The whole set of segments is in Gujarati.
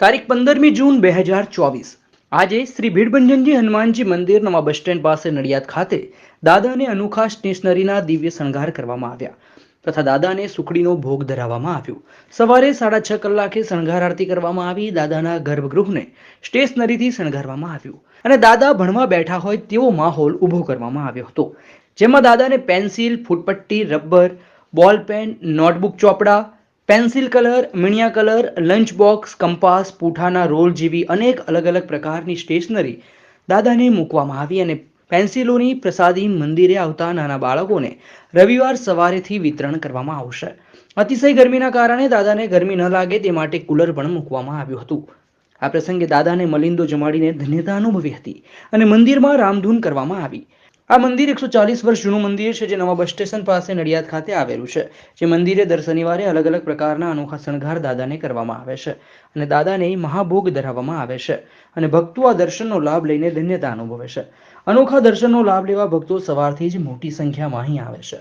તારીખ પંદરમી જૂન બે હજાર ચોવીસ. આજે શ્રી ભીડભંજનજી હનુમાનજી મંદિર નવા બસ સ્ટેન્ડ પાસે નડિયાદ ખાતે દાદાને અનોખા સ્ટેશનરીના દિવ્ય શણગાર કરવામાં આવ્યા તથા દાદાને સુખડીનો ભોગ ધરાવવામાં આવ્યો. સવારે સાડા છ કલાકે શણગાર આરતી કરવામાં આવી, દાદાના ગર્ભગૃહને સ્ટેશનરીથી શણગારવામાં આવ્યું અને દાદા ભણવા બેઠા હોય તેવો માહોલ ઊભો કરવામાં આવ્યો હતો. જેમાં દાદાને પેન્સિલ, ફૂટપટ્ટી, રબર, બોલ પેન, નોટબુક ચોપડા પેન્સિલ કલર, મીણિયા કલર, લંચ બોક્સ, કંપાસ, પૂઠાના રોલ જેવી અનેક અલગ અલગ પ્રકારની સ્ટેશનરી દાદાને મૂકવામાં આવી અને પેન્સિલોની પ્રસાદી મંદિરે આવતા નાના બાળકોને રવિવાર સવારેથી વિતરણ કરવામાં આવશે. અતિશય ગરમીના કારણે દાદાને ગરમી ન લાગે તે માટે કુલર પણ મૂકવામાં આવ્યું હતું. આ પ્રસંગે દાદાને મલિંદો જમાડીને ધન્યતા અનુભવી હતી અને મંદિરમાં રામધૂન કરવામાં આવી. આ મંદિર એકસો ચાલીસ વર્ષ જૂનું મંદિર છે, જે નવા બસ સ્ટેશન પાસે નડિયાદ ખાતે આવેલું છે. જે મંદિરે દર શનિવારે અલગ અલગ પ્રકારના અનોખા શણગાર દાદાને કરવામાં આવે છે અને દાદાને મહાભોગ ધરાવવામાં આવે છે અને ભક્તો આ દર્શનનો લાભ લઈને ધન્યતા અનુભવે છે. અનોખા દર્શનનો લાભ લેવા ભક્તો સવારથી જ મોટી સંખ્યામાં અહીં આવે છે.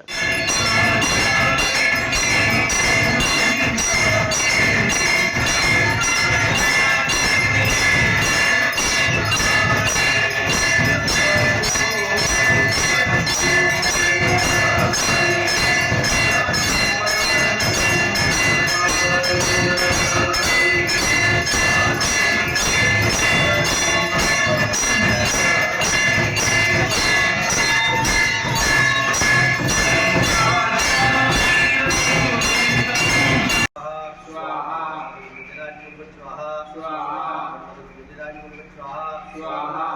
स्वाहा